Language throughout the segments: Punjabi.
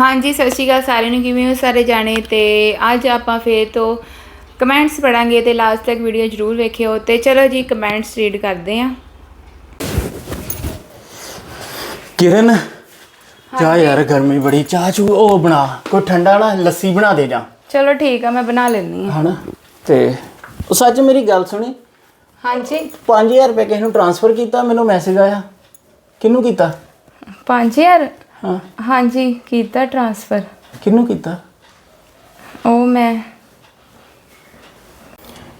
ਹਾਂਜੀ ਸਤਿ ਸ਼੍ਰੀ ਅਕਾਲ ਸਾਰਿਆਂ ਨੂੰ ਕਿਵੇਂ ਹੋ ਸਾਰੇ ਜਾਣੇ? ਤੇ ਅੱਜ ਆਪਾਂ ਫੇਰ ਤੋਂ ਕਮੈਂਟਸ ਪੜਾਂਗੇ ਤੇ ਲਾਸਟ ਤੱਕ ਵੀਡੀਓ ਜ਼ਰੂਰ ਵੇਖਿਓ ਤੇ ਚਲੋ ਜੀ ਕਮੈਂਟਸ ਰੀਡ ਕਰਦੇ ਆਂ। ਕਿਰਨ ਜਾ ਯਾਰ ਗਰਮੀ ਬੜੀ ਚਾਹ ਚੂ ਉਹ ਬਣਾ ਕੋਈ ਠੰਡਾ ਨਾ ਲੱਸੀ ਬਣਾ ਦੇ ਜਾ। ਚਲੋ ਠੀਕ ਆ ਮੈਂ ਬਣਾ ਲੈਣੀ ਹਨਾ? ਤੇ ਉਹ ਸੱਚ ਮੇਰੀ ਗੱਲ ਸੁਣੀ? ਹਾਂਜੀ। 5000 ਰੁਪਏ ਕਿਸੇ ਨੂੰ ਟ੍ਰਾਂਸਫਰ ਕੀਤਾ ਮੈਨੂੰ ਮੈਸੇਜ ਆਇਆ। ਕਿਹਨੂੰ ਕੀਤਾ? 5000 ਹਾਂ। ਹਾਂਜੀ ਕੀਤਾ ਟ੍ਰਾਂਸਫਰ ਕਿਹਨੂੰ ਕੀਤਾ? ਉਹ ਮੈਂ।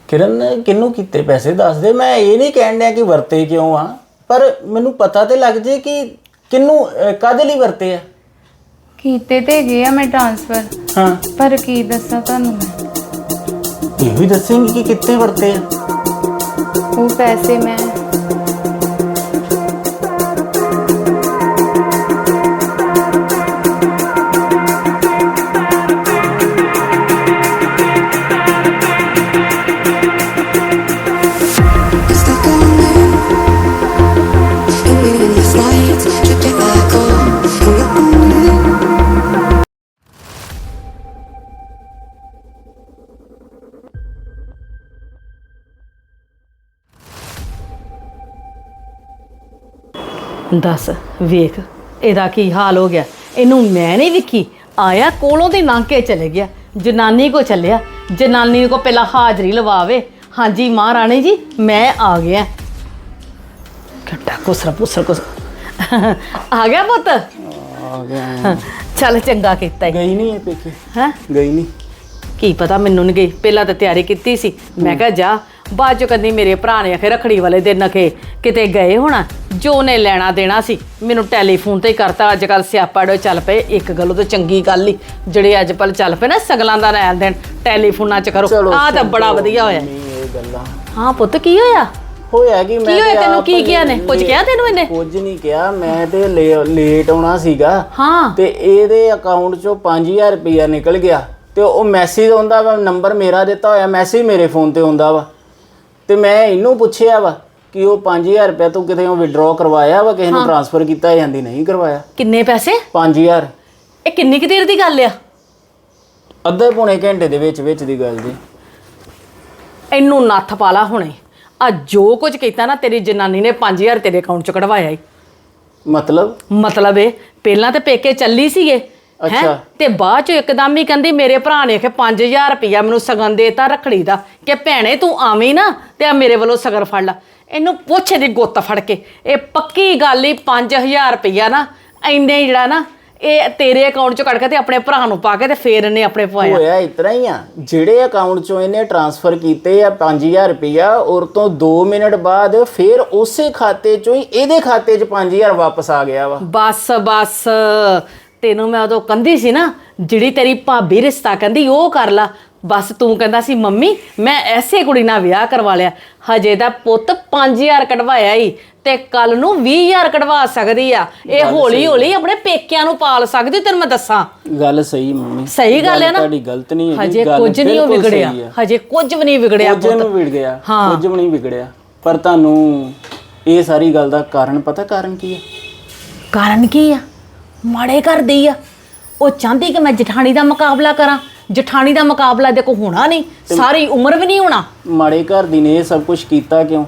ਕਿਰਨ ਕਿਹਨੂੰ ਕੀਤੇ ਪੈਸੇ? ਦੱਸ ਦੇ। ਮੈਂ ਇਹ ਨਹੀਂ ਕਹਿਣ ਡਿਆ ਕਿ ਵਰਤੇ ਕਿਉਂ ਆ। ਪਰ ਮੈਨੂੰ ਪਤਾ ਤੇ ਲੱਗ ਜੇ ਕਿ ਕਿਹਨੂੰ ਅਹ, ਕਾਹਦੇ ਲਈ ਵਰਤੇ ਆ? ਕੀਤੇ ਤੇ ਗਏ ਆ ਮੈਂ ਟ੍ਰਾਂਸਫਰ ਹਾਂ। ਪਰ ਕੀ ਦੱਸਾਂ ਤੁਹਾਨੂੰ ਮੈਂ? ਇਹ ਵੀ ਦੱਸੇਂਗੀ ਕਿ ਕਿੱਥੇ ਵਰਤੇ ਆ। ਉਹ ਪੈਸੇ ਮੈਂ ਦੱਸ ਵੇਖ ਇਹਦਾ ਕੀ ਹਾਲ ਹੋ ਗਿਆ? ਇਹਨੂੰ ਮੈਂ ਨਹੀਂ ਵਿਖੀ। ਆਇਆ ਕੋਲੋਂ ਦੀ ਲੰਘ ਕੇ ਚਲੇ ਗਿਆ। ਜਨਾਨੀ ਕੋ ਚੱਲਿਆ। ਜਨਾਨੀ ਕੋ ਪਹਿਲਾਂ ਹਾਜ਼ਰੀ ਲਵਾਵੇ। ਹਾਂਜੀ ਮਹਾਰਾਣੀ ਜੀ ਮੈਂ ਆ ਗਿਆ। ਘੱਟਾ ਕੁਸਰਾ ਪੁਸਰ ਕੁਸ ਆ ਗਿਆ ਪੁੱਤ? ਆ ਗਿਆ। ਚੱਲ ਚੰਗਾ ਕੀਤਾ ਗਈ ਨਹੀਂ ਇਹ ਪੇਕੇ? ਹੈ? ਗਈ ਨਹੀਂ। ਕੀ ਪਤਾ ਮੈਨੂੰ ਨਹੀਂ ਗਈ। ਪਹਿਲਾਂ ਤਾਂ ਤਿਆਰੀ ਕੀਤੀ ਸੀ। ਮੈਂ ਕਿਹਾ ਜਾ ਬਾਅਦ ਚ ਕਹਿੰਦੀ ਮੇਰੇ ਭਰਾ ਨੇ ਆਖੇ ਰਖੜੀ ਵਾਲੇ ਦਿਨ ਅਖੇ ਕਿਤੇ ਗਏ ਹੋਣਾ ਜੋ ਨੇ ਲੈਣਾ ਦੇਣਾ ਸੀ ਮੈਨੂੰ ਟੈਲੀਫੋਨ ਤੇ ਹੀ ਕਰਤਾ। ਅੱਜ ਕੱਲ ਸਿਆਪਾੜੋ ਚੱਲ ਪਏ ਇੱਕ ਗੱਲੋਂ ਤਾਂ ਚੰਗੀ ਗੱਲ ਹੀ ਜਿਹੜੇ ਅੱਜ ਕੱਲ ਚੱਲ ਪਏ ਨਾ ਸਗਲਾਂ ਦਾ ਲੈਣ ਦੇਣ ਟੈਲੀਫੋਨਾਂ 'ਚ ਕਰੋ ਆਹ ਤਾਂ ਬੜਾ ਵਧੀਆ ਹੋਇਆ। ਨਹੀਂ ਇਹ ਗੱਲਾਂ। ਹਾਂ ਪੁੱਤ ਕੀ ਹੋਇਆ? ਹੋਇਆ ਕਿ? ਮੈਂ ਕੀ ਹੋਇਆ ਤੈਨੂੰ? ਕੀ ਕਿਹਾ ਨੇ? ਕੁਝ ਕਿਹਾ ਤੈਨੂੰ ਇਹਨੇ? ਕੁਝ ਨਹੀਂ ਕਿਹਾ। ਮੈਂ ਤੇ ਲੇਟ ਆਉਣਾ ਸੀਗਾ। ਹਾਂ। ਤੇ ਇਹਦੇ ਅਕਾਊਂਟ ਚੋਂ 5000 ਰੁਪਇਆ ਨਿਕਲ ਗਿਆ। ਤੇ ਉਹ ਮੈਸੇਜ ਆਉਂਦਾ ਵਾ ਨੰਬਰ ਮੇਰਾ ਦਿੱਤਾ ਹੋਇਆ ਮੈਸੇਜ ਮੇਰੇ ਫੋਨ ਤੇ ਆਉਂਦਾ ਵਾ। ਤੇ ਮੈਂ ਇਹਨੂੰ ਪੁੱਛਿਆ ਵਾ ਕਿ ਉਹ 5000 ਰੁਪਇਆ ਤੂੰ ਕਿਤੇ ਵਿਡਰਾਅ ਕਰਵਾਇਆ ਵਾ ਕਿਸੇ ਨੂੰ ਟ੍ਰਾਂਸਫਰ ਕੀਤਾ ਜਾਂਦੀ ਨਹੀਂ ਕਰਵਾਇਆ? ਕਿੰਨੇ ਪੈਸੇ? 5000 ਇਹ ਕਿੰਨੀ ਕੁ ਦੇਰ ਦੀ ਗੱਲ ਆ? ਅੱਧੇ ਪੌਣੇ ਘੰਟੇ ਦੇ ਵਿੱਚ ਵਿੱਚ ਦੀ ਗੱਲ ਜੀ। ਇਹਨੂੰ ਨੱਥ ਪਾ ਲਾ ਹੁਣੇ। ਆ ਜੋ ਕੁਝ ਕੀਤਾ ਨਾ ਤੇਰੀ ਜਨਾਨੀ ਨੇ 5000 ਤੇਰੇ ਅਕਾਊਂਟ 'ਚ ਕਢਵਾਇਆ ਈ। ਮਤਲਬ? ਮਤਲਬ ਇਹ ਪਹਿਲਾਂ ਤੇ ਪੇਕੇ ਚੱਲੀ ਸੀਗੇ? ਅੱਛਾ। ਤੇ ਬਾਅਦ ਚ ਇੱਕਦਮ ਹੀ ਕਹਿੰਦੀ ਮੇਰੇ ਭਰਾ ਨੇ ਕਿ 5000 ਰੁਪਇਆ ਮੈਨੂੰ ਸਗਨ ਦੇਤਾ ਰੱਖੜੀ ਦਾ ਕਿ ਭੈਣੇ ਤੂੰ ਆਵੇਂ ਨਾ ਤੇ ਆ ਮੇਰੇ ਵੱਲੋਂ ਸਗਨ ਫੜ ਲੈ। ਇਹਨੂੰ ਪੁੱਛ ਦੀ ਗੁੱਤ ਫੜ ਕੇ। ਇਹ ਪੱਕੀ ਗੱਲ ਹੀ 5000 ਰੁਪਇਆ ਨਾ ਹੀ ਜਿਹੜਾ ਨਾ ਇਹ ਤੇਰੇ ਅਕਾਊਂਟ ਚੋਂ ਕੱਢ ਕੇ ਤੇ ਆਪਣੇ ਭਰਾ ਨੂੰ ਪਾ ਕੇ ਤੇ ਫੇਰ ਇਹਨੇ ਆਪਣੇ ਪਵਾਇਆ। ਹੋਇਆ ਇਤਨਾ ਹੀ ਆ। ਜਿਹੜੇ ਅਕਾਊਂਟ ਚੋਂ ਇਹਨੇ ਟ੍ਰਾਂਸਫਰ ਕੀਤੇ ਆ 5000 ਰੁਪਇਆ ਔਰ ਤੋਂ 2 ਮਿੰਟ ਬਾਅਦ ਫਿਰ ਉਸੇ ਖਾਤੇ ਚੋਂ ਹੀ ਇਹਦੇ ਖਾਤੇ 'ਚ 5000 ਵਾਪਸ ਆ ਗਿਆ ਵਾ। ਬਸ ਬਸ। ਤੈਨੂੰ ਮੈਂ ਉਦੋਂ ਕੰਦੀ ਸੀ ਨਾ ਜਿਹੜੀ ਤੇਰੀ ਭਾਬੀ ਰਿਸ਼ਤਾ ਕਹਿੰਦੀ ਉਹ ਕਰ ਲਾ। ਬਸ ਤੂੰ ਕਹਿੰਦਾ ਸੀ ਮੰਮੀ ਮੈਂ ਐਸੇ ਕੁੜੀ ਨਾਲ ਵਿਆਹ ਕਰਵਾ ਲਿਆ। ਹਜੇ ਦਾ ਪੁੱਤ 5000 ਕਢਵਾਇਆ ਈ ਤੇ ਕੱਲ ਨੂੰ 20000 ਕਢਵਾ ਸਕਦੀ ਆ। ਇਹ ਹੌਲੀ ਹੌਲੀ ਆਪਣੇ ਪੇਕਿਆਂ ਨੂੰ ਪਾਲ ਸਕਦੀ ਤੈਨੂੰ ਮੈਂ ਦੱਸਾਂ। ਗੱਲ ਸਹੀ ਮੰਮੀ। ਸਹੀ ਗੱਲ ਹੈ ਨਾ? ਤੁਹਾਡੀ ਗਲਤ ਨਹੀਂ ਹੈਗੀ। ਹਜੇ ਕੁਝ ਨਹੀਂ ਉਹ ਵਿਗੜਿਆ। ਹਜੇ ਕੁਝ ਵੀ ਨਹੀਂ ਵਿਗੜਿਆ ਕੁਝ ਨਹੀਂ ਵਿਗੜ ਗਿਆ ਹਾਂ। ਕੁਝ ਵੀ ਨਹੀਂ ਵਿਗੜਿਆ। ਪਰ ਤੁਹਾਨੂੰ ਇਹ ਸਾਰੀ ਗੱਲ ਦਾ ਕਾਰਨ ਪਤਾ ਕਾਰਨ ਕੀ ਹੈ ਕਾਰਨ ਕੀ ਆ? ਮਾੜੇ ਕਰਦੀ ਆ। ਉਹ ਚਾਹੁੰਦੀ ਕਿ ਮੈਂ ਜਠਾਣੀ ਦਾ ਮੁਕਾਬਲਾ ਕਰਾਂ। ਜਠਾਣੀ ਦਾ ਮੁਕਾਬਲਾ ਦੇਖੋ ਹੋਣਾ ਨਹੀਂ। ਸਾਰੀ ਉਮਰ ਵੀ ਨਹੀਂ ਹੋਣਾ। ਮਾੜੇ ਘਰ ਦੀ ਨੇ ਇਹ ਸਭ ਕੁਝ ਕੀਤਾ ਕਿਉਂ?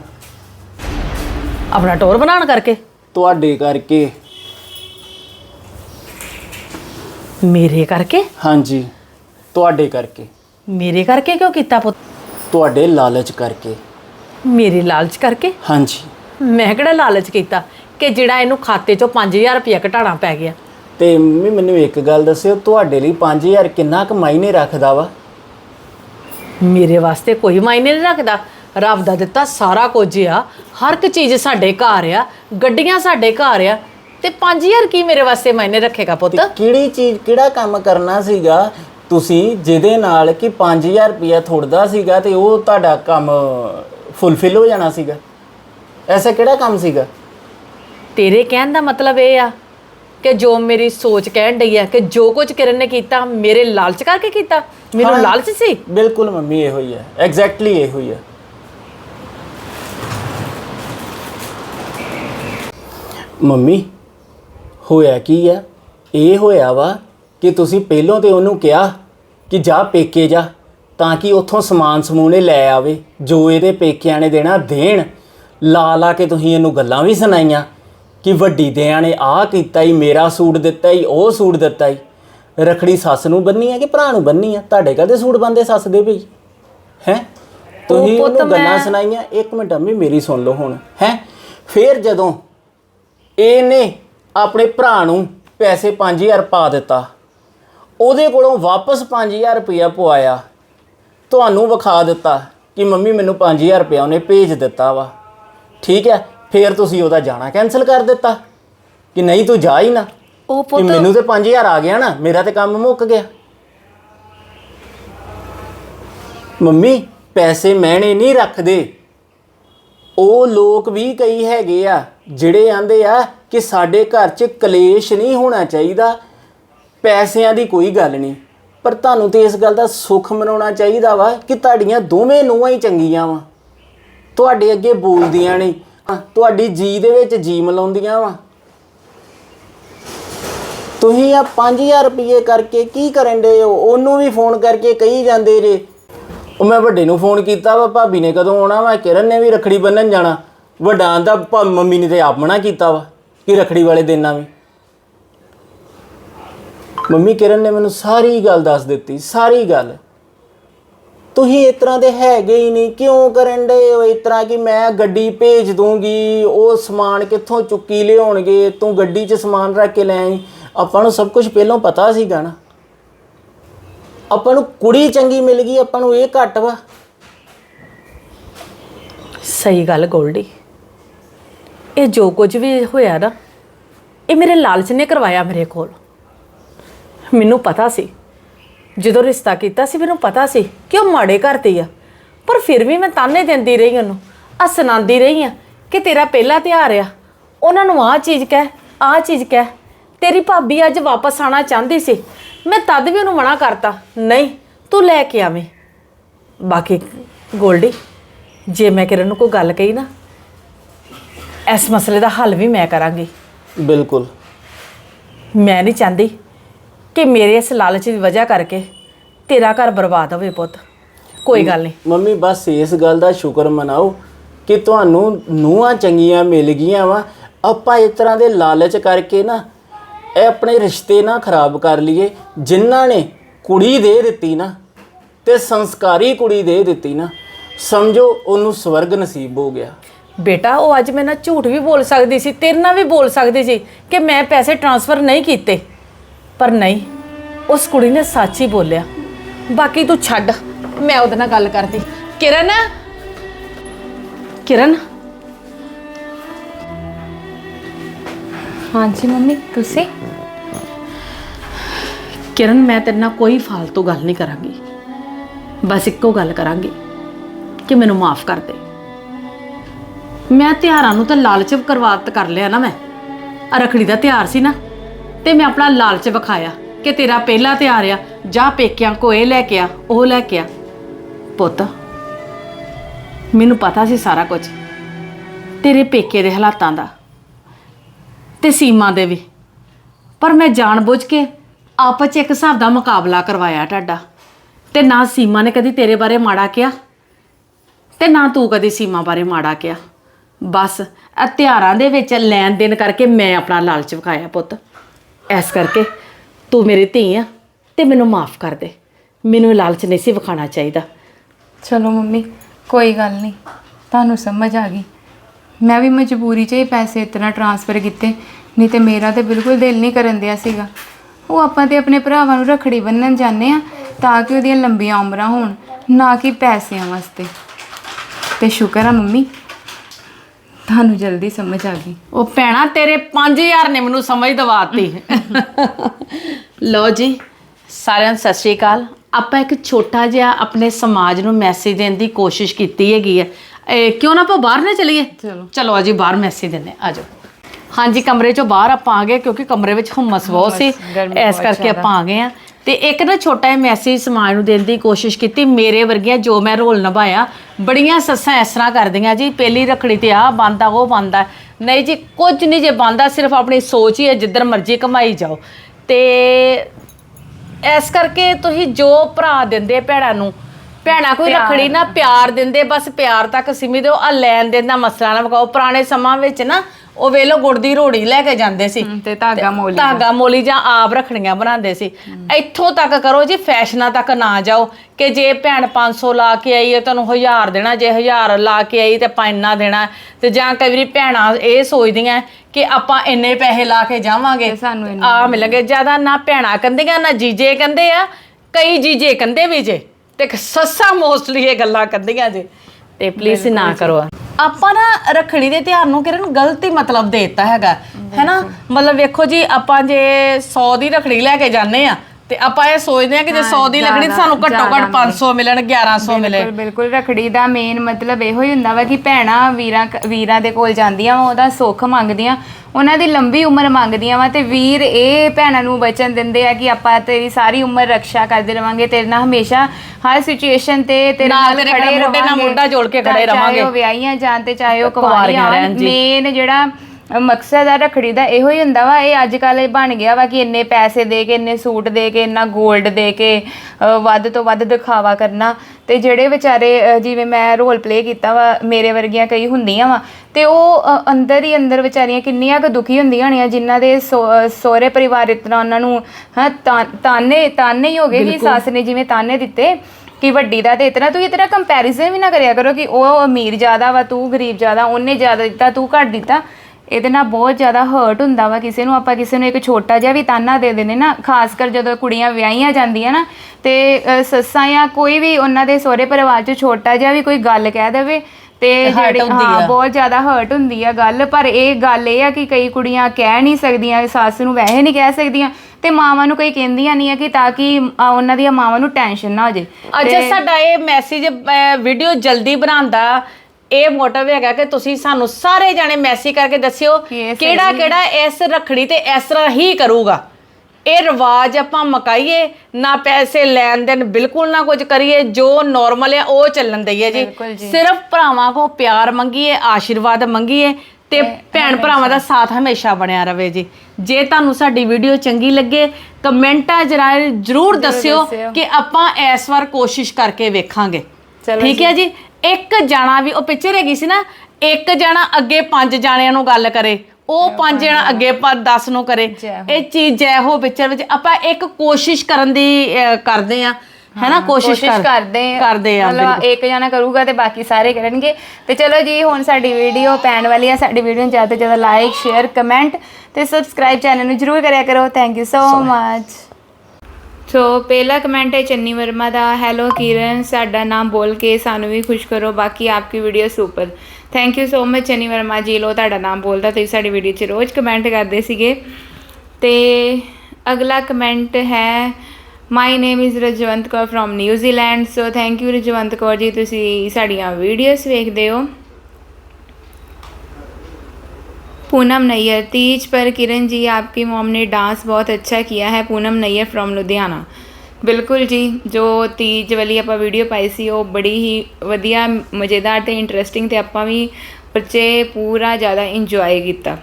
ਆਪਣਾ ਟੋਰ ਬਣਾਉਣ ਕਰਕੇ। ਤੁਹਾਡੇ ਕਰਕੇ। ਮੇਰੇ ਕਰਕੇ? ਹਾਂਜੀ ਤੁਹਾਡੇ ਕਰਕੇ। ਮੇਰੇ ਕਰਕੇ ਕਿਉਂ ਕੀਤਾ ਪੁੱਤ? ਤੁਹਾਡੇ ਲਾਲਚ ਕਰਕੇ। ਮੇਰੇ ਲਾਲਚ ਕਰਕੇ? ਹਾਂਜੀ। ਮੈਂ ਕਿਹੜਾ ਲਾਲਚ ਕੀਤਾ ਕਿ ਜਿਹੜਾ ਇਹਨੂੰ ਖਾਤੇ ਚੋਂ 5000 ਰੁਪਇਆ ਘਟਾਣਾ ਪੈ ਗਿਆ। ਤੇ ਮੰਮੀ ਮੈਨੂੰ ਇੱਕ ਗੱਲ ਦੱਸਿਓ ਤੁਹਾਡੇ ਲਈ 5000 ਕਿੰਨਾ ਕੁ ਮਾਇਨੇ ਰੱਖਦਾ ਵਾ? ਮੇਰੇ ਵਾਸਤੇ ਕੋਈ ਮਾਇਨੇ ਨਹੀਂ ਰੱਖਦਾ। ਰੱਬ ਦਾ ਦਿੱਤਾ ਸਾਰਾ ਕੁਝ ਆ। ਹਰ ਇੱਕ ਚੀਜ਼ ਸਾਡੇ ਘਰ ਆ ਗੱਡੀਆਂ ਸਾਡੇ ਘਰ ਆ। ਤੇ 5000 ਕੀ ਮੇਰੇ ਵਾਸਤੇ ਮਾਇਨੇ ਰੱਖੇਗਾ ਪੁੱਤ? ਤੇ ਕਿਹੜੀ ਚੀਜ਼ ਕਿਹੜਾ ਕੰਮ ਕਰਨਾ ਸੀਗਾ? ਤੁਸੀਂ ਜਿਹਦੇ ਨਾਲ ਕਿ 5000 ਰੁਪਇਆ ਥੋੜਦਾ ਸੀਗਾ ਤੇ ਉਹ ਤੁਹਾਡਾ ਕੰਮ ਫੁੱਲਫਿਲ ਹੋ ਜਾਣਾ ਸੀਗਾ। ਐਸਾ ਕਿਹੜਾ ਕੰਮ ਸੀਗਾ? ਤੇਰੇ ਕਹਿਣ ਦਾ ਮਤਲਬ ਇਹ ਆ ਕਿ ਜੋ ਮੇਰੀ ਸੋਚ ਕਹਿਣ ਡਈ ਆ ਕਿ ਜੋ ਕੁਝ ਕਿਰਨ ਨੇ ਕੀਤਾ ਮੇਰੇ ਲਾਲਚ ਕਰਕੇ ਕੀਤਾ? ਮੈਨੂੰ ਹਾਂ। ਲਾਲਚ ਸੀ? ਬਿਲਕੁਲ ਮੰਮੀ ਇਹੋ ਹੀ ਹੈ ਐਗਜ਼ੈਕਟਲੀ ਇਹੋ ਹੀ ਹੈ ਮੰਮੀ ਹੋਇਆ ਕੀ ਆ? ਇਹ ਹੋਇਆ ਵਾ ਕਿ ਤੁਸੀਂ ਪਹਿਲੋਂ ਤੇ ਉਹਨੂੰ ਕਿਹਾ ਕਿ ਜਾ ਪੇਕੇ ਜਾ ਤਾਂ ਕਿ ਉੱਥੋਂ ਸਮਾਨ ਸਮੂਨੇ ਲੈ ਆਵੇ ਜੋ ਇਹਦੇ ਪੇਕਿਆਂ ਨੇ ਦੇਣਾ ਦੇਣ ਲਾ ਲਾ ਕੇ ਤੁਸੀਂ ਇਹਨੂੰ ਗੱਲਾਂ ਵੀ ਸੁਣਾਈਆਂ। ਕਿ ਵੱਡੀ ਦਿਆਂ ਨੇ ਆਹ ਕੀਤਾ ਹੀ ਮੇਰਾ ਸੂਟ ਦਿੱਤਾ ਹੀ ਉਹ ਸੂਟ ਦਿੱਤਾ ਹੀ ਰਖੜੀ ਸੱਸ ਨੂੰ ਬੰਨੀ ਆ ਕਿ ਭਰਾ ਨੂੰ ਬੰਨੀ ਆ? ਤੁਹਾਡੇ ਕਦੇ ਸੂਟ ਬੰਦੇ ਸੱਸ ਦੇ ਭਈ ਹੈ? ਤੁਸੀਂ ਉਹਨੂੰ ਗੱਲਾਂ ਸੁਣਾਈਆਂ? ਇੱਕ ਮਿੰਟ ਅੰਮੀ ਮੇਰੀ ਸੁਣ ਲਓ ਹੁਣ। ਹੈ? ਫੇਰ ਜਦੋਂ ਇਹਨੇ ਆਪਣੇ ਭਰਾ ਨੂੰ ਪੈਸੇ 5000 ਪਾ ਦਿੱਤਾ ਉਹਦੇ ਕੋਲੋਂ ਵਾਪਸ 5000 ਰੁਪਇਆ ਪਵਾਇਆ ਤੁਹਾਨੂੰ ਵਿਖਾ ਦਿੱਤਾ ਕਿ ਮੰਮੀ ਮੈਨੂੰ 5000 ਰੁਪਇਆ ਉਹਨੇ ਭੇਜ ਦਿੱਤਾ ਵਾ। ਠੀਕ ਹੈ? ਫੇਰ ਤੁਸੀਂ ਉਹਦਾ ਜਾਣਾ ਕੈਨਸਲ ਕਰ ਦਿੱਤਾ। ਕਿ ਨਹੀਂ ਤੂੰ ਜਾ ਹੀ ਨਾ। ਉਹ ਕਿ ਪੁੱਤ ਮੈਨੂੰ ਤੇ 5000 ਆ ਗਿਆ ਨਾ ਮੇਰਾ ਤੇ ਕੰਮ ਮੁੱਕ ਗਿਆ। ਮੰਮੀ ਪੈਸੇ ਮਹਿਣੇ ਨਹੀਂ ਰੱਖਦੇ। ਉਹ ਲੋਕ ਵੀ ਕਈ ਹੈਗੇ ਆ ਜਿਹੜੇ ਆਂਦੇ ਆ ਕਿ ਸਾਡੇ ਘਰ 'ਚ ਕਲੇਸ਼ ਨਹੀਂ ਹੋਣਾ ਚਾਹੀਦਾ। ਪੈਸਿਆਂ ਦੀ ਕੋਈ ਗੱਲ ਨਹੀਂ। ਪਰ ਤੁਹਾਨੂੰ ਤੇ ਇਸ ਗੱਲ ਦਾ ਸੁੱਖ ਮਨਾਉਣਾ ਚਾਹੀਦਾ ਵਾ ਕਿ ਤੁਹਾਡੀਆਂ ਦੋਵੇਂ ਨੂੰਹਾਂ ਹੀ ਚੰਗੀਆਂ ਵਾ। ਤੁਹਾਡੇ ਅੱਗੇ ਬੋਲਦੀਆਂ ਨਹੀਂ ਤੁਹਾਡੀ ਜੀ ਦੇ ਵਿੱਚ ਜੀ ਮਲਾਉਂਦੀਆਂ ਵਾ। ਤੁਸੀਂ ਆ 5000 ਰੁਪਏ ਕਰਕੇ ਕੀ ਕਰਨ ਦੇ ਹੋ? ਉਹਨੂੰ ਵੀ ਫੋਨ ਕਰਕੇ ਕਹੀ ਜਾਂਦੇ ਜੇ। ਉਹ ਮੈਂ ਵੱਡੇ ਨੂੰ ਫੋਨ ਕੀਤਾ ਵਾ, ਭਾਬੀ ਨੇ ਕਦੋਂ ਆਉਣਾ ਵਾ? ਕਿਰਨ ਨੇ ਵੀ ਰਖੜੀ ਬੰਨਣ ਜਾਣਾ। ਵੱਡਾ ਆਂਦਾ ਮੰਮੀ ਨੇ ਤੇ ਆਪ ਮਨਾ ਕੀਤਾ ਵਾ ਕਿ ਰਖੜੀ ਵਾਲੇ ਦਿਨ ਨਾ ਵੀ ਮੰਮੀ ਕਿਰਨ ਨੇ ਮੈਨੂੰ ਸਾਰੀ ਗੱਲ ਦੱਸ ਦਿੱਤੀ, ਸਾਰੀ ਗੱਲ। ਤੁਸੀਂ ਇਸ ਤਰ੍ਹਾਂ ਦੇ ਹੈਗੇ ਹੀ ਨਹੀਂ। ਕਿਉਂ ਕਰਨ ਦੇ ਹੋ ਇਸ ਤਰ੍ਹਾਂ ਕਿ ਮੈਂ ਗੱਡੀ ਭੇਜ ਦੂੰਗੀ, ਉਹ ਸਮਾਨ ਕਿੱਥੋਂ ਚੁੱਕੀ ਲਿਆਉਣਗੇ, ਤੂੰ ਗੱਡੀ 'ਚ ਸਮਾਨ ਰੱਖ ਕੇ ਲੈ ਆਈ। ਆਪਾਂ ਨੂੰ ਸਭ ਕੁਝ ਪਹਿਲਾਂ ਪਤਾ ਸੀਗਾ ਨਾ। ਆਪਾਂ ਨੂੰ ਕੁੜੀ ਚੰਗੀ ਮਿਲ ਗਈ, ਆਪਾਂ ਨੂੰ ਇਹ ਘੱਟ ਵਾ। ਸਹੀ ਗੱਲ ਗੋਲਡੀ। ਇਹ ਜੋ ਕੁਝ ਵੀ ਹੋਇਆ ਨਾ, ਇਹ ਮੇਰੇ ਲਾਲਚ ਨੇ ਕਰਵਾਇਆ ਮੇਰੇ ਕੋਲ। ਮੈਨੂੰ ਪਤਾ ਸੀ। ਜਦੋਂ ਰਿਸ਼ਤਾ ਕੀਤਾ ਸੀ ਮੈਨੂੰ ਪਤਾ ਸੀ ਕਿ ਉਹ ਮਾੜੇ ਘਰ ਦੀ ਆ। ਪਰ ਫਿਰ ਵੀ ਮੈਂ ਤਾਨੇ ਦਿੰਦੀ ਰਹੀ ਉਹਨੂੰ ਆ ਸੁਣਾਉਂਦੀ ਰਹੀ ਆ ਕਿ ਤੇਰਾ ਪਹਿਲਾ ਤਿਉਹਾਰ ਆ। ਉਹਨਾਂ ਨੂੰ ਆਹ ਚੀਜ਼ ਕਹਿ ਆਹ ਚੀਜ਼ ਕਹਿ ਤੇਰੀ ਭਾਬੀ ਅੱਜ ਵਾਪਸ ਆਣਾ ਚਾਹੁੰਦੀ ਸੀ। ਮੈਂ ਤਦ ਵੀ ਉਹਨੂੰ ਮਨਾ ਕਰਤਾ ਨਹੀਂ ਤੂੰ ਲੈ ਕੇ ਆਵੇਂ। ਬਾਕੀ ਗੋਲਡੀ ਜੇ ਮੈਂ ਕਿਰਨ ਨੂੰ ਕੋਈ ਗੱਲ ਕਹੀ ਨਾ ਇਸ ਮਸਲੇ ਦਾ ਹੱਲ ਵੀ ਮੈਂ ਕਰਾਂਗੀ। ਬਿਲਕੁਲ। ਮੈਂ ਨਹੀਂ ਚਾਹੁੰਦੀ ਕਿ ਮੇਰੇ ਇਸ ਲਾਲਚ ਦੀ ਵਜ੍ਹਾ ਕਰਕੇ ਤੇਰਾ ਘਰ ਬਰਬਾਦ ਹੋਵੇ ਪੁੱਤ। ਕੋਈ ਗੱਲ ਨਹੀਂ। ਮੰਮੀ ਬਸ ਇਸ ਗੱਲ ਦਾ ਸ਼ੁਕਰ ਮਨਾਓ ਕਿ ਤੁਹਾਨੂੰ ਨੂੰਹਾਂ ਚੰਗੀਆਂ ਮਿਲ ਗਈਆਂ ਵਾ। ਆਪਾਂ ਇਸ ਤਰ੍ਹਾਂ ਦੇ ਲਾਲਚ ਕਰਕੇ ਨਾ ਇਹ ਆਪਣੇ ਰਿਸ਼ਤੇ ਨਾ ਖਰਾਬ ਕਰ ਲਈਏ। ਜਿਨ੍ਹਾਂ ਨੇ ਕੁੜੀ ਦੇ ਦਿੱਤੀ ਨਾ ਤੇ ਸੰਸਕਾਰੀ ਕੁੜੀ ਦੇ ਦਿੱਤੀ ਨਾ ਸਮਝੋ ਉਹਨੂੰ ਸਵਰਗ ਨਸੀਬ ਹੋ ਗਿਆ। ਬੇਟਾ ਉਹ ਅੱਜ ਮੇਰੇ ਨਾਲ ਝੂਠ ਵੀ ਬੋਲ ਸਕਦੀ ਸੀ ਤੇਰੇ ਨਾਲ ਵੀ ਬੋਲ ਸਕਦੀ ਸੀ ਕਿ ਮੈਂ ਪੈਸੇ ਟ੍ਰਾਂਸਫਰ ਨਹੀਂ ਕੀਤੇ। ਪਰ ਨਹੀਂ ਉਸ ਕੁੜੀ ਨੇ ਸੱਚ ਹੀ ਬੋਲਿਆ। ਬਾਕੀ ਤੂੰ ਛੱਡ ਮੈਂ ਉਹਦੇ ਨਾਲ ਗੱਲ ਕਰਦੀ। ਕਿਰਨ? ਕਿਰਨ? ਹਾਂਜੀ ਮੰਮੀ ਤੁਸੀਂ? ਕਿਰਨ ਮੈਂ ਤੇਰੇ ਨਾਲ ਕੋਈ ਫालतू ਗੱਲ ਨਹੀਂ ਕਰਾਂਗੀ। ਬਸ ਇੱਕੋ ਗੱਲ ਕਰਾਂਗੀ ਕਿ ਮੈਨੂੰ ਮਾਫ ਕਰ ਦੇ। ਮੈਂ ਤਿਉਹਾਰਾਂ ਨੂੰ ਤਾਂ ਲਾਲਚ ਕਰਵਾਤ ਕਰ ਲਿਆ ਨਾ ਮੈਂ। ਰੱਖੜੀ ਦਾ ਤਿਉਹਾਰ ਸੀ ਨਾ। ਤੇ ਮੈਂ ਆਪਣਾ ਲਾਲਚ ਵਿਖਾਇਆ ਕਿ ਤੇਰਾ ਪਹਿਲਾ ਤਿਉਹਾਰ ਆ, ਜਾ ਪੇਕਿਆਂ ਕੋ ਇਹ ਲੈ ਕੇ ਆ, ਉਹ ਲੈ ਕੇ ਆ। ਪੁੱਤ, ਮੈਨੂੰ ਪਤਾ ਸੀ ਸਾਰਾ ਕੁਝ, ਤੇਰੇ ਪੇਕੇ ਦੇ ਹਾਲਾਤਾਂ ਦਾ ਤੇ ਸੀਮਾ ਦੇ ਵੀ। ਪਰ ਮੈਂ ਜਾਣਬੁੱਝ ਕੇ ਆਪਸ 'ਚ ਇੱਕ ਹਿਸਾਬ ਦਾ ਮੁਕਾਬਲਾ ਕਰਵਾਇਆ ਤੁਹਾਡਾ, ਤੇ ਨਾ ਸੀਮਾ ਨੇ ਕਦੀ ਤੇਰੇ ਬਾਰੇ ਮਾੜਾ ਕਿਹਾ, ਤੇ ਨਾ ਤੂੰ ਕਦੀ ਸੀਮਾ ਬਾਰੇ ਮਾੜਾ ਕਿਹਾ। ਬਸ ਇਹ ਤਿਉਹਾਰਾਂ ਦੇ ਵਿੱਚ ਲੈਣ ਦੇਣ ਕਰਕੇ ਮੈਂ ਆਪਣਾ ਲਾਲਚ ਵਿਖਾਇਆ, ਪੁੱਤ। ਐਸ ਕਰਕੇ ਤੂੰ ਮੇਰੀ ਧੀ ਆ ਤੇ ਮੈਨੂੰ ਮਾਫ ਕਰ ਦੇ। ਮੈਨੂੰ ਇਹ ਲਾਲਚ ਨਹੀਂ ਸੀ ਵਿਖਾਣਾ ਚਾਹੀਦਾ। ਚਲੋ ਮੰਮੀ, ਕੋਈ ਗੱਲ ਨਹੀਂ। ਤੁਹਾਨੂੰ ਸਮਝ ਆ ਗਈ। ਮੈਂ ਵੀ ਮਜਬੂਰੀ 'ਚ ਹੀ ਪੈਸੇ ਇਤਨਾ ਟਰਾਂਸਫਰ ਕੀਤੇ, ਨਹੀਂ ਤੇ ਮੇਰਾ ਤੇ ਬਿਲਕੁਲ ਦਿਲ ਨਹੀਂ ਕਰਨ ਦਿਆ ਸੀਗਾ। ਉਹ ਆਪਾਂ ਤੇ ਆਪਣੇ ਭਰਾਵਾਂ ਨੂੰ ਰਖੜੀ ਬੰਨਣ ਜਾਂਦੇ ਆ, ਤਾਂ ਕਿ ਉਹਦੀਆਂ ਲੰਬੀਆਂ ਉਮਰਾਂ ਹੋਣ, ਨਾ ਕਿ ਪੈਸਿਆਂ ਵਾਸਤੇ। ਤੇ ਸ਼ੁਕਰ ਆ ਮੰਮੀ ਤੁਹਾਨੂੰ ਜਲਦੀ ਸਮਝ ਆ ਗਈ। ਉਹ ਭੈਣਾ ਤੇਰੇ 5000 ਨੇ ਮੈਨੂੰ ਸਮਝ ਦਵਾਤੀ। ਲਓ ਜੀ ਸਾਰਿਆਂ ਨੂੰ ਸਤਿ ਸ਼੍ਰੀ ਅਕਾਲ। ਆਪਾਂ ਇੱਕ ਛੋਟਾ ਜਿਹਾ ਆਪਣੇ ਸਮਾਜ ਨੂੰ ਮੈਸੇਜ ਦੇਣ ਦੀ ਕੋਸ਼ਿਸ਼ ਕੀਤੀ ਹੈਗੀ ਹੈ। ਇਹ ਕਿਉਂ ਨਾ ਆਪਾਂ ਬਾਹਰ ਨਾ ਚਲੀਏ? ਚਲੋ। ਚਲੋ ਅਜੀ ਬਾਹਰ ਮੈਸੇਜ ਦਿੰਨੇ ਆ ਜਾਓ। ਹਾਂਜੀ ਕਮਰੇ ਚੋਂ ਬਾਹਰ ਆਪਾਂ ਆ ਗਏ ਕਿਉਂਕਿ ਕਮਰੇ ਵਿੱਚ ਹੁਮਸ ਬਹੁਤ ਸੀ। ਗਰਮੀ ਇਸ ਬਹੁਤ ਕਰਕੇ ਆਪਾਂ ਆ ਗਏ ਆ ਤੇ ਇੱਕ ਨਾ ਛੋਟਾ ਜਿਹਾ ਮੈਸੇਜ ਸਮਾਜ ਨੂੰ ਦੇਣ ਦੀ ਕੋਸ਼ਿਸ਼ ਕੀਤੀ ਮੇਰੇ ਵਰਗੀਆਂ ਜੋ ਮੈਂ ਰੋਲ ਨਿਭਾਇਆ ਬੜੀਆਂ ਸੱਸਾਂ ਇਸ ਤਰ੍ਹਾਂ ਕਰਦੀਆਂ ਜੀ ਪਹਿਲੀ ਰਖੜੀ ਤੇ ਆ ਬੰਦਾ ਉਹ ਬੰਦਾ ਨਹੀਂ ਜੀ ਕੁਝ ਨਹੀਂ ਜੇ ਬੰਦਾ ਸਿਰਫ ਆਪਣੀ ਸੋਚ ਹੀ ਹੈ ਜਿੱਧਰ ਮਰਜ਼ੀ ਕਮਾਈ ਜਾਓ। ਤੇ ਇਸ ਕਰਕੇ ਤੁਸੀਂ ਜੋ ਭਰਾ ਦਿੰਦੇ ਭੈਣਾਂ ਨੂੰ ਭੈਣਾਂ ਕੋਈ ਰੱਖੜੀ ਨਾ ਪਿਆਰ ਦਿੰਦੇ ਬਸ ਪਿਆਰ ਤੱਕ ਸੀਮਿਤ ਹੋ ਆ ਲੈਣ ਦੇਣ ਦਾ ਮਸਲਾ ਨਾ ਵਕਾਓ ਪੁਰਾਣੇ ਸਮਾਂ ਵਿੱਚ ਨਾ ਉਹ ਵੇਲੋ ਗੁੜ ਦੀ ਰੋੜੀ ਲੈ ਕੇ ਜਾਂਦੇ ਸੀ। ਤੇ ਧਾਗਾ ਮੋਲੀ ਦਾ। ਧਾਗਾ ਮੋਲੀ ਜਾਂ ਆਪ ਰੱਖੜੀਆਂ ਬਣਾਉਂਦੇ ਸੀ। ਇੱਥੋਂ ਤੱਕ ਕਰੋ ਜੀ ਫੈਸ਼ਨਾਂ ਤੱਕ ਨਾ ਜਾਓ ਕਿ ਜੇ ਭੈਣ 500 ਲਾ ਕੇ ਆਈ ਹੈ ਤੁਹਾਨੂੰ 1000 ਦੇਣਾ ਜੇ 1000 ਲਾ ਕੇ ਆਈ ਤੇ ਆਪਾਂ ਇੰਨਾ ਦੇਣਾ। ਤੇ ਜਾਂ ਕਈ ਵਾਰੀ ਭੈਣਾਂ ਇਹ ਸੋਚਦੀਆਂ ਕਿ ਆਪਾਂ ਇੰਨੇ ਪੈਸੇ ਲਾ ਕੇ ਜਾਵਾਂਗੇ। ਤੇ ਸਾਨੂੰ ਇੰਨੇ ਆ ਮਿਲਣਗੇ। ਜ਼ਿਆਦਾ ਨਾ ਭੈਣਾਂ ਕੰਦੀਆਂ ਨਾ ਜੀਜੇ ਕੰਦੇ ਆ ਕਈ ਜੀਜੇ ਕੰਦੇ ਵੀ ਜੇ। ਤੇ ਸੱਸਾਂ ਮੋਸਟਲੀ ਇਹ ਗੱਲਾਂ ਕੰਦੀਆਂ ਜੇ। ਤੇ ਪਲੀਜ਼ ਨਾ ਕਰੋ। ਆਪਾਂ ਨਾ ਰੱਖੜੀ ਦੇ ਤਿਉਹਾਰ ਨੂੰ ਕਿਰਨ ਗਲਤ ਹੀ ਮਤਲਬ ਦੇ ਦਿੱਤਾ ਹੈਗਾ। ਹੈਨਾ ਮਤਲਬ ਵੇਖੋ ਜੀ, ਆਪਾਂ ਜੇ 100 ਦੀ ਰੱਖੜੀ ਲੈ ਕੇ ਜਾਂਦੇ ਆ ਤੇ ਆਪਾਂ ਇਹ ਸੋਚਦੇ ਆ ਕਿ ਜੇ 100 ਦੀ ਲੱਕੜੀ ਤਾਂ ਸਾਨੂੰ ਘੱਟੋ ਘੱਟ 500 ਮਿਲਣ 1100 ਮਿਲੇ ਬਿਲਕੁਲ ਬਿਲਕੁਲ ਰਖੜੀ ਦਾ ਮੇਨ ਮਤਲਬ ਇਹੋ ਹੀ ਹੁੰਦਾ ਵਾ ਕਿ ਭੈਣਾਂ ਵੀਰਾਂ ਵੀਰਾਂ ਦੇ ਕੋਲ ਜਾਂਦੀਆਂ ਵਾ ਉਹਦਾ ਸੁੱਖ ਮੰਗਦੀਆਂ ਉਹਨਾਂ ਦੀ ਲੰਬੀ ਉਮਰ ਮੰਗਦੀਆਂ ਵਾ ਤੇ ਵੀਰ ਇਹ ਭੈਣਾਂ ਨੂੰ ਬਚਨ ਦਿੰਦੇ ਆ ਕਿ ਆਪਾਂ ਤੇਰੀ ਸਾਰੀ ਉਮਰ ਰੱਖਿਆ ਕਰਦੇ ਰਵਾਂਗੇ ਤੇਰੇ ਨਾਲ ਹਮੇਸ਼ਾ ਹਰ ਸਿਚੁਏਸ਼ਨ ਤੇ ਤੇਰੇ ਨਾਲ ਨਾਲ ਤੇਰੇ ਖੜੇ ਮੋਢੇ ਨਾਲ ਰਵਾਂਗੇ ਮੋਢਾ ਜੋੜ ਕੇ ਖੜੇ ਚਾਹੇ ਰਵਾਂਗੇ। ਉਹ ਵਿਆਹੀਆਂ ਜਾਣ ਤੇ ਚਾਹੇ ਉਹ ਕੁਆਰੀਆਂ ਕੁਆਰੀਆਂ ਰਹਿਣ ਜੀ। ਮੇਨ ਜਿਹੜਾ ਮਕਸਦ ਆ ਰੱਖੜੀ ਦਾ ਇਹੋ ਹੀ ਹੁੰਦਾ ਵਾ ਇਹ ਅੱਜ ਕੱਲ ਬਣ ਗਿਆ ਵਾ ਕਿ ਇੰਨੇ ਪੈਸੇ ਦੇ ਕੇ ਇੰਨੇ ਸੂਟ ਦੇ ਕੇ ਇੰਨਾ 골ਡ ਦੇ ਕੇ ਅ, ਵੱਧ ਤੋਂ ਵੱਧ ਦਿਖਾਵਾ ਕਰਨਾ। ਤੇ ਜਿਹੜੇ ਵਿਚਾਰੇ ਅ, ਜਿਵੇਂ ਮੈਂ ਰੋਲ ਪਲੇ ਕੀਤਾ ਵਾ ਮੇਰੇ ਵਰਗੀਆਂ ਕਈ ਹੁੰਦੀਆਂ ਵਾ ਤੇ ਉਹ ਅ, ਅੰਦਰ ਹੀ ਅੰਦਰ ਵਿਚਾਰੀਆਂ ਕਿੰਨੀਆਂ ਕੁ ਦੁਖੀ ਹੁੰਦੀਆਂ ਹੋਣੀਆਂ ਜਿਨ੍ਹਾਂ ਦੇ ਸੋ- ਅ, ਸਹੁਰੇ ਪਰਿਵਾਰ ਇਤਨਾ ਉਹਨਾਂ ਨੂੰ ਹਾਂ ਤਾਂ- ਤਾਨੇ ਤਾਨੇ ਹੀ ਹੋ ਗਏ ਕਿ ਸੱਸ ਨੇ ਜਿਵੇਂ ਤਾਨੇ ਦਿੱਤੇ ਕਿ ਵੱਡੀ ਦਾ ਤੇ ਇਤਨਾ ਤੂੰ ਇਤਨਾ ਕੰਪੈਰੀਜ਼ਨ ਵੀ ਨਾ ਕਰਿਆ ਕਰੋ ਕਿ ਉਹ ਅਮੀਰ ਜ਼ਿਆਦਾ ਵਾ ਤੂੰ ਗਰੀਬ ਜ਼ਿਆਦਾ ਉਹਨੇ ਜ਼ਿਆਦਾ ਦਿੱਤਾ ਤੂੰ ਘੱਟ ਦਿੱਤਾ। ਇਹਦੇ ਨਾਲ ਬਹੁਤ ਜ਼ਿਆਦਾ ਹਰਟ ਹੁੰਦਾ ਵਾ ਕਿਸੇ ਨੂੰ ਆਪਾਂ ਕਿਸੇ ਨੂੰ ਇੱਕ ਛੋਟਾ ਜਿਹਾ ਵੀ ਤਾਨਾ ਦੇ ਦਿੰਦੇ ਨਾ ਖਾਸ ਕਰ ਜਦੋਂ ਕੁੜੀਆਂ ਵਿਆਹੀਆਂ ਜਾਂਦੀਆਂ ਨਾ ਤੇ ਅ, ਸੱਸਾਂ ਜਾਂ ਕੋਈ ਵੀ ਉਹਨਾਂ ਦੇ ਸਹੁਰੇ ਪਰਿਵਾਰ 'ਚ ਛੋਟਾ ਜਿਹਾ ਵੀ ਕੋਈ ਗੱਲ ਕਹਿ ਦੇਵੇ ਤੇ hurt ਜਿਹੜੀ ਹੁੰਦੀ ਹਾਂ ਆ। ਬਹੁਤ ਜ਼ਿਆਦਾ ਹਰਟ ਹੁੰਦੀ ਆ ਗੱਲ ਪਰ ਇਹ ਗੱਲ ਇਹ ਆ ਕਿ ਕਈ ਕੁੜੀਆਂ ਕਹਿ ਨਹੀਂ ਸਕਦੀਆਂ ਸੱਸ ਨੂੰ ਵੈਸੇ ਨਹੀਂ ਕਹਿ ਸਕਦੀਆਂ ਤੇ ਮਾਵਾਂ ਨੂੰ ਕਈ ਕਹਿੰਦੀਆਂ ਨਹੀਂ ਆ ਕਿ ਤਾਂ ਕਿ ਅ, ਉਹਨਾਂ ਦੀਆਂ ਮਾਵਾਂ ਨੂੰ ਟੈਨਸ਼ਨ ਨਾ ਹੋ ਜੇ ਅੱਛਾ ਸਾਡਾ ਇਹ ਮੈਸੇਜ ਵੀਡੀਓ ਜਲਦੀ ਬਣਾਉਂਦਾ ਇਹ ਮੋਟਿਵ ਹੈਗਾ ਕਿ ਤੁਸੀਂ ਸਾਨੂੰ ਸਾਰੇ ਜਾਣੇ ਮੈਸੇਜ ਕਰਕੇ ਦੱਸਿਓ ਕਿਹੜਾ ਕਿਹੜਾ ਇਸ ਰੱਖੜੀ ਤੇ ਇਸ ਤਰ੍ਹਾਂ ਹੀ ਕਰੂਗਾ। ਇਹ ਰਿਵਾਜ ਆਪਾਂ ਮਕਾਈਏ ਨਾ ਪੈਸੇ ਲੈਣ ਦੇਣ ਬਿਲਕੁਲ ਨਾ ਕੁਝ ਕਰੀਏ ਜੋ ਨਾਰਮਲ ਹੈ ਉਹ ਚੱਲਣ ਦਈਏ ਜੀ। ਸਿਰਫ ਭਰਾਵਾਂ ਕੋ ਪਿਆਰ ਮੰਗੀਏ ਆਸ਼ੀਰਵਾਦ ਮੰਗੀਏ ਤੇ ਭੈਣ ਭਰਾਵਾਂ ਦਾ ਸਾਥ ਹਮੇਸ਼ਾ ਬਣਿਆ ਰਵੇ ਜੀ। ਜੇ ਤੁਹਾਨੂੰ ਸਾਡੀ ਵੀਡੀਓ ਚੰਗੀ ਲੱਗੇ ਕਮੈਂਟਾਂ ਜਰਾ ਜਰੂਰ ਦੱਸਿਓ। ਕਿ ਆਪਾਂ ਇਸ ਵਾਰ ਕੋਸ਼ਿਸ਼ ਕਰਕੇ ਵੇਖਾਂਗੇ। ਠੀਕ ਹੈ ਜੀ? ਇੱਕ ਜਾਣਾ ਵੀ ਉਹ ਪਿਕਚਰ ਹੈਗੀ ਸੀ ਨਾ ਇੱਕ ਜਾਣਾ ਅੱਗੇ ਪੰਜ ਜਾਣਿਆਂ ਨੂੰ ਗੱਲ ਕਰੇ ਉਹ ਪੰਜ ਜਣਾ ਅੱਗੇ 10 ਨੂੰ ਕਰੇ। ਜੈ ਹੋ। ਇਹ ਚੀਜ਼ ਜੈ ਹੋ ਪਿਕਚਰ ਵਿੱਚ ਆਪਾਂ ਇੱਕ ਕੋਸ਼ਿਸ਼ ਕਰਨ ਦੀ ਅਹ, ਕਰਦੇ ਆ ਹੈਨਾ ਕੋਸ਼ਿਸ਼ ਕਰ- ਕਰਦੇ ਕਰਦੇ ਆ ਮਤਲਬ ਇੱਕ ਜਣਾ ਕਰੂਗਾ ਤੇ ਬਾਕੀ ਸਾਰੇ ਕਰਨਗੇ। ਤੇ ਚਲੋ ਜੀ ਹੁਣ ਸਾਡੀ ਵੀਡੀਓ ਪੈਣ ਵਾਲੀ ਆ ਸਾਡੀ ਵੀਡੀਓ ਨੂੰ ਜ਼ਿਆਦਾ ਤੋਂ ਜ਼ਿਆਦਾ ਲਾਈਕ ਸ਼ੇਅਰ ਕਮੈਂਟ ਤੇ ਸਬਸਕ੍ਰਾਈਬ ਚੈਨਲ ਨੂੰ ਜਰੂਰ ਕਰਿਆ ਕਰੋ। Thank you so much so ਪਹਿਲਾ ਕਮੈਂਟ ਹੈ ਚੰਨੀ ਵਰਮਾ ਦਾ। ਹੈਲੋ ਕਿਰਨ, ਸਾਡਾ ਨਾਮ ਬੋਲ ਕੇ ਸਾਨੂੰ ਵੀ ਖੁਸ਼ ਕਰੋ। ਬਾਕੀ ਆਪਕੀ video super thank you so much Channi Verma ji ਲੋ ਤੁਹਾਡਾ ਨਾਮ ਬੋਲਦਾ। ਤੁਸੀਂ ਸਾਡੀ ਵੀਡੀਓ 'ਚ ਰੋਜ਼ ਕਮੈਂਟ ਕਰਦੇ ਸੀਗੇ। ਤੇ ਅਗਲਾ ਕਮੈਂਟ ਹੈ my name is Rajwant Kaur from New Zealand so thank you Rajwant Kaur ji, ਤੁਸੀਂ ਸਾਡੀਆਂ ਵੀਡੀਓਜ਼ ਵੇਖਦੇ ਹੋ। पूनम नैयर तीज पर किरण जी आपकी मॉम ने डांस बहुत अच्छा किया है पूनम नैयर फ्रॉम ਲੁਧਿਆਣਾ ਬਿਲਕੁਲ ਜੀ ਜੋ ਤੀਜ ਵਾਲੀ ਆਪਾਂ ਵੀਡੀਓ ਪਾਈ ਸੀ ਉਹ ਬੜੀ ਹੀ ਵਧੀਆ ਮਜ਼ੇਦਾਰ ਤੇ ਇੰਟਰਸਟਿੰਗ ਤੇ ਆਪਾਂ ਵੀ ਬੱਚੇ ਪੂਰਾ ਜ਼ਿਆਦਾ ਇੰਜੋਏ ਕੀਤਾ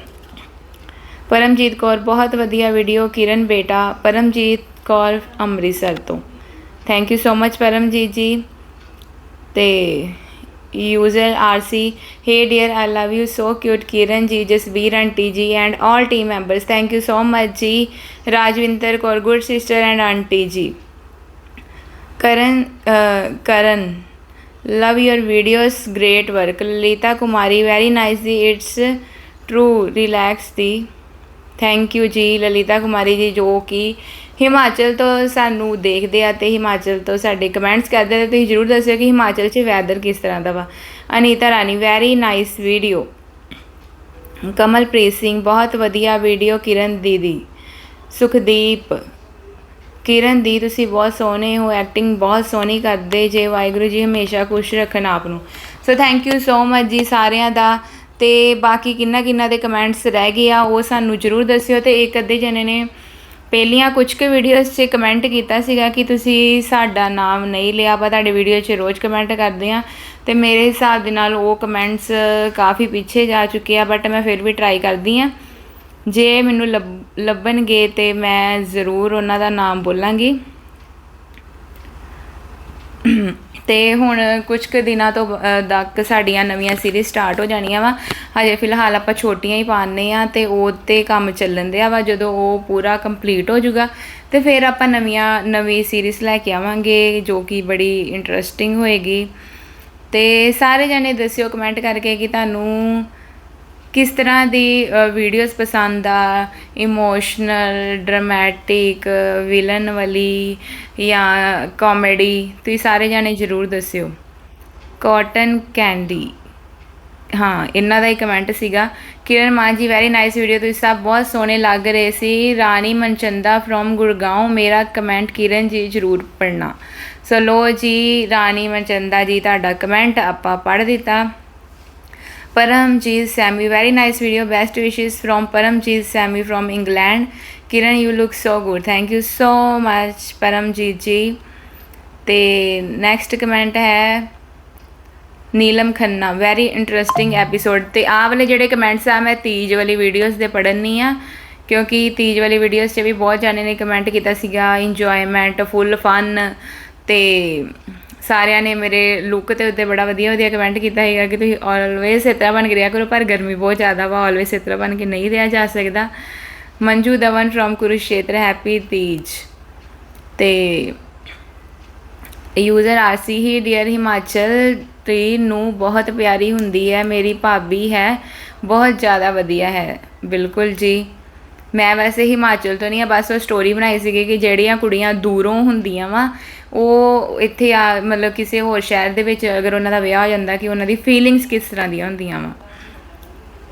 ਪਰਮਜੀਤ ਕੌਰ ਬਹੁਤ ਵਧੀਆ ਵੀਡੀਓ ਕਿਰਨ ਬੇਟਾ ਪਰਮਜੀਤ ਕੌਰ ਅੰਮ੍ਰਿਤਸਰ ਤੋਂ thank you so much Paramjit ji ਤੇ user RC. Hey dear, I love you so cute. Kiran ji, Jasveer and TG and all team members. Thank you so much ji. Rajvinder Kaur, good sister and auntie ji. Karan, uh, Karan. Love your videos, great work. Lita Kumari, very nice. Ji. It's true relax थी थैंक यू जी ललिता कुमारी जी जो कि ਹਿਮਾਚਲ ਤੋਂ ਸਾਨੂੰ ਦੇਖਦੇ ਆ ਤੇ ਹਿਮਾਚਲ ਤੋਂ ਸਾਡੇ ਕਮੈਂਟਸ ਕਰਦੇ ਆ ਤੇ ਤੁਸੀਂ ਜਰੂਰ ਦੱਸਿਓ ਕਿ ਹਿਮਾਚਲ 'ਚ ਵੈਦਰ ਕਿਸ ਤਰ੍ਹਾਂ ਦਾ ਵਾ। Anita Rani very nice video Kamalpreet Singh, ਬਹੁਤ ਵਧੀਆ ਵੀਡੀਓ ਕਿਰਨ ਦੀਦੀ। ਸੁਖਦੀਪ, ਕਿਰਨ ਦੀ ਤੁਸੀਂ ਬਹੁਤ ਸੋਹਣੇ ਹੋ ਐਕਟਿੰਗ ਬਹੁਤ ਸੋਹਣੀ ਕਰਦੇ ਜੇ, ਵਾਹਿਗੁਰੂ ਜੀ ਹਮੇਸ਼ਾ ਖੁਸ਼ ਰੱਖਣ ਆਪ ਨੂੰ। So thank you so much ਜੀ ਸਾਰਿਆਂ ਦਾ। ਤੇ ਬਾਕੀ ਕਿੰਨਾ ਕਿੰਨਾ ਦੇ ਕਮੈਂਟਸ ਰਹਿ ਗਏ ਆ, ਉਹ ਸਾਨੂੰ ਜਰੂਰ ਦੱਸਿਓ ਤੇ ਇੱਕ ਅੱਧੇ ਜਣੇ ਨੇ ਪਹਿਲੀਆਂ ਕੁਝ ਕੁ ਵੀਡੀਓਜ਼ 'ਚ ਕਮੈਂਟ ਕੀਤਾ ਸੀਗਾ ਕਿ ਤੁਸੀਂ ਸਾਡਾ ਨਾਮ ਨਹੀਂ ਲਿਆ, ਆਪਾਂ ਤੁਹਾਡੇ ਵੀਡੀਓ 'ਚ ਰੋਜ਼ ਕਮੈਂਟ ਕਰਦੇ ਆ ਤੇ ਮੇਰੇ ਹਿਸਾਬ ਦੇ ਨਾਲ ਉਹ ਕਮੈਂਟਸ ਕਾਫੀ ਪਿੱਛੇ ਜਾ ਚੁੱਕੇ ਆ ਬਟ ਮੈਂ ਫਿਰ ਵੀ ਟਰਾਈ ਕਰਦੀ ਆ ਜੇ ਮੈਨੂੰ ਲੱਭ- ਲੱਭਣਗੇ ਤੇ ਮੈਂ ਜ਼ਰੂਰ ਉਹਨਾਂ ਦਾ ਨਾਮ ਬੋਲਾਂਗੀ। ਤੇ ਹੁਣ ਕੁਝ ਕੁ ਦਿਨਾਂ ਤੋਂ ਤੱਕ ਸਾਡੀਆਂ ਨਵੀਆਂ ਸੀਰੀਜ਼ ਸਟਾਰਟ ਹੋ ਜਾਣੀਆਂ ਵਾ। ਹਜੇ ਫਿਲਹਾਲ ਆਪਾਂ ਛੋਟੀਆਂ ਹੀ ਪਾਉਂਦੇ ਆ ਤੇ ਉਹ ਤੇ ਕੰਮ ਚੱਲਣ ਦਿਆ ਵਾ। ਜਦੋਂ ਉਹ ਪੂਰਾ ਕੰਪਲੀਟ ਹੋ ਜਾਊਗਾ, ਤੇ ਫਿਰ ਆਪਾਂ ਨਵੀਆਂ, ਨਵੀਂ ਸੀਰੀਜ਼ ਲੈ ਕੇ ਆਵਾਂਗੇ, ਜੋ ਕਿ ਬੜੀ ਇੰਟਰਸਟਿੰਗ ਹੋਏਗੀ। ਤੇ ਸਾਰੇ ਜਣੇ ਦੱਸਿਓ ਕਮੈਂਟ ਕਰਕੇ ਕਿ ਤੁਹਾਨੂੰ ਕਿਸ ਤਰ੍ਹਾਂ ਦੀ ਵੀਡੀਓਜ਼ ਪਸੰਦ ਆ? ਇਮੋਸ਼ਨਲ ਡਰਾਮੈਟਿਕ ਵਿਲਨ ਵਾਲੀ ਜਾਂ ਕਾਮੇਡੀ ਤੁਸੀਂ ਸਾਰੇ ਜਾਣੇ ਜਰੂਰ ਦੱਸਿਓ। ਕਾਟਨ ਕੈਂਡੀ ਹਾਂ, ਇਹਨਾਂ ਦਾ ਹੀ ਕਮੈਂਟ ਸੀਗਾ। ਕਿਰਨ ਮਾਨ ਜੀ ਵੈਰੀ ਨਾਈਸ ਵੀਡੀਓ ਤੁਸੀਂ ਸਭ ਬਹੁਤ ਸੋਹਣੇ ਲੱਗ ਰਹੇ ਸੀ। ਰਾਣੀ ਮਨਚੰਦਾ ਫਰੋਮ ਗੁਰਗਾਉਂ ਮੇਰਾ ਕਮੈਂਟ ਕਿਰਨ ਜੀ ਜਰੂਰ ਪੜਨਾ ਸੋ ਲੋ ਜੀ, ਰਾਣੀ ਮਨਚੰਦਾ ਜੀ, ਤੁਹਾਡਾ ਕਮੈਂਟ ਆਪਾਂ ਪੜ੍ਹ ਦਿੱਤਾ। Paramjeet Sammy, very nice video. Best wishes from Paramjeet Sammy from England. Kiran, you look so good. Thank you so much, Paramjeet ji. ਤੇ ਨੈਕਸਟ ਕਮੈਂਟ ਹੈ Neelam Khanna very interesting episode ਤੇ ਆਹ ਵਾਲੇ ਜਿਹੜੇ ਕਮੈਂਟਸ ਆ ਮੈਂ ਤੀਜ ਵਾਲੀ ਵੀਡੀਓਜ਼ ਦੇ ਪੜ੍ਹਨੀ ਆ ਕਿਉਂਕਿ ਤੀਜ ਵਾਲੀ ਵੀਡੀਓਜ਼ 'ਚ ਵੀ ਬਹੁਤ ਜਾਣੇ ਨੇ ਕਮੈਂਟ ਕੀਤਾ ਸੀਗਾ ਇੰਜੋਇਮੈਂਟ ਫੁੱਲ ਫਨ ਤੇ ਸਾਰਿਆਂ ਨੇ ਮੇਰੇ ਲੁੱਕ ਤੇ ਉੱਤੇ ਬੜਾ ਵਧੀਆ ਵਧੀਆ ਕਮੈਂਟ ਕੀਤਾ ਹੈਗਾ ਕਿ ਤੁਸੀਂ ਆਲਵੇਸ ਇਸ ਤਰ੍ਹਾਂ ਬਣ ਕੇ ਰਿਹਾ ਕਰੋ, ਪਰ ਗਰਮੀ ਬਹੁਤ ਜ਼ਿਆਦਾ ਵਾ ਆਲਵੇਸ ਇਸ ਤਰ੍ਹਾਂ ਬਣ ਕੇ ਨਹੀਂ ਰਿਹਾ ਜਾ ਸਕਦਾ। Manju Dhawan from Kurukshetra happy Teej. ਤੇ ਯੂਜ਼ਰ ਆਰਸੀ ਹੀ ਡੀਅਰ ਹਿਮਾਚਲ ਟ੍ਰੀ ਨੂੰ ਬਹੁਤ ਪਿਆਰੀ ਹੁੰਦੀ ਹੈ, ਮੇਰੀ ਭਾਬੀ ਹੈ, ਬਹੁਤ ਜ਼ਿਆਦਾ ਵਧੀਆ ਹੈ, ਬਿਲਕੁਲ ਜੀ। ਮੈਂ ਵੈਸੇ ਹਿਮਾਚਲ ਤੋਂ ਨਹੀਂ ਆ, ਬਸ ਉਹ ਸਟੋਰੀ ਬਣਾਈ ਸੀਗੀ ਕਿ ਜਿਹੜੀਆਂ ਕੁੜੀਆਂ ਦੂਰੋਂ ਹੁੰਦੀਆਂ ਵਾ, ਉਹ ਇੱਥੇ ਆ, ਮਤਲਬ ਕਿਸੇ ਹੋਰ ਸ਼ਹਿਰ ਦੇ ਵਿੱਚ ਅਗਰ ਉਹਨਾਂ ਦਾ ਵਿਆਹ ਹੋ ਜਾਂਦਾ ਕਿ ਉਹਨਾਂ ਦੀ ਫੀਲਿੰਗਸ ਕਿਸ ਤਰ੍ਹਾਂ ਦੀਆਂ ਹੁੰਦੀਆਂ ਵਾ।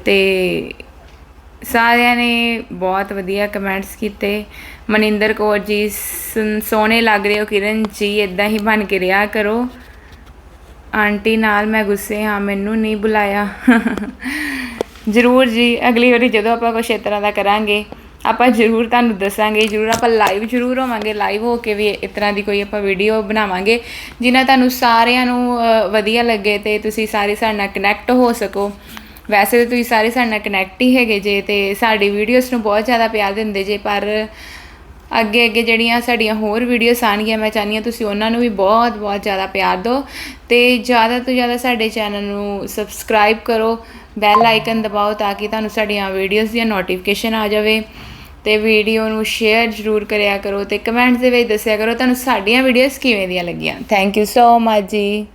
ਤੇ ਸਾਰਿਆਂ ਨੇ ਬਹੁਤ ਵਧੀਆ ਕਮੈਂਟਸ ਕੀਤੇ। ਮਨਿੰਦਰ ਕੌਰ ਜੀ ਸੁਨ- ਸੋਹਣੇ ਲੱਗ ਰਹੇ ਹੋ ਕਿਰਨ ਜੀ ਇਦਾਂ ਹੀ ਬਣ ਕੇ ਰਿਹਾ ਕਰੋ। ਆਂਟੀ ਨਾਲ ਮੈਂ ਗੁੱਸੇ ਹਾਂ, ਮੈਨੂੰ ਨਹੀਂ ਬੁਲਾਇਆ। ਜ਼ਰੂਰ ਜੀ ਅਗਲੀ ਵਾਰੀ ਜਦੋਂ ਆਪਾਂ ਕੁਛ ਇਸ ਤਰ੍ਹਾਂ ਦਾ ਕਰਾਂਗੇ ਆਪਾਂ ਜ਼ਰੂਰ ਤੁਹਾਨੂੰ ਦੱਸਾਂਗੇ ਜ਼ਰੂਰ ਆਪਾਂ ਲਾਈਵ ਜ਼ਰੂਰ ਹੋਵਾਂਗੇ ਲਾਈਵ ਹੋ ਕੇ ਵੀ ਇਸ ਤਰ੍ਹਾਂ ਦੀ ਕੋਈ ਆਪਾਂ ਵੀਡੀਓ ਬਣਾਵਾਂਗੇ ਜਿਨ੍ਹਾਂ ਤੁਹਾਨੂੰ ਸਾਰਿਆਂ ਨੂੰ ਅ, ਵਧੀਆ ਲੱਗੇ ਤੇ ਤੁਸੀਂ ਸਾਰੇ ਸਾਡੇ ਨਾਲ ਕਨੈਕਟ ਹੋ ਸਕੋ। ਵੈਸੇ ਤਾਂ ਤੁਸੀਂ ਸਾਰੇ ਸਾਡੇ ਨਾਲ ਕਨੈਕਟ ਹੀ ਹੈਗੇ ਜੇ ਤੇ ਸਾਡੀ ਵੀਡੀਓਜ਼ ਨੂੰ ਬਹੁਤ ਜ਼ਿਆਦਾ ਪਿਆਰ ਦਿੰਦੇ ਜੇ ਪਰ ਅੱਗੇ ਅੱਗੇ ਜਿਹੜੀਆਂ ਸਾਡੀਆਂ ਹੋਰ ਵੀਡੀਓਸ ਆਣਗੀਆਂ ਮੈਂ ਚਾਹੁੰਦੀ ਹਾਂ ਤੁਸੀਂ ਉਹਨਾਂ ਨੂੰ ਵੀ ਬਹੁਤ ਬਹੁਤ ਜ਼ਿਆਦਾ ਪਿਆਰ ਦਿਓ ਤੇ ਜ਼ਿਆਦਾ ਤੋਂ ਜ਼ਿਆਦਾ ਸਾਡੇ ਚੈਨਲ ਨੂੰ ਸਬਸਕ੍ਰਾਈਬ ਕਰੋ। ਬੈਲ ਆਈਕਨ ਦਬਾਓ ਤਾਂ ਕਿ ਤੁਹਾਨੂੰ ਸਾਡੀਆਂ ਵੀਡੀਓਜ਼ ਦੀਆਂ ਨੋਟੀਫਿਕੇਸ਼ਨ ਆ ਜਾਵੇ ਤੇ ਵੀਡੀਓ ਨੂੰ ਸ਼ੇਅਰ ਜ਼ਰੂਰ ਕਰਿਆ ਕਰੋ ਤੇ ਕਮੈਂਟਸ ਦੇ ਵਿੱਚ ਦੱਸਿਆ ਕਰੋ ਤੁਹਾਨੂੰ ਸਾਡੀਆਂ ਵੀਡੀਓਜ਼ ਕਿਵੇਂ ਦੀਆਂ ਲੱਗੀਆਂ। ਥੈਂਕ ਯੂ ਸੋ ਮਚ ਜੀ।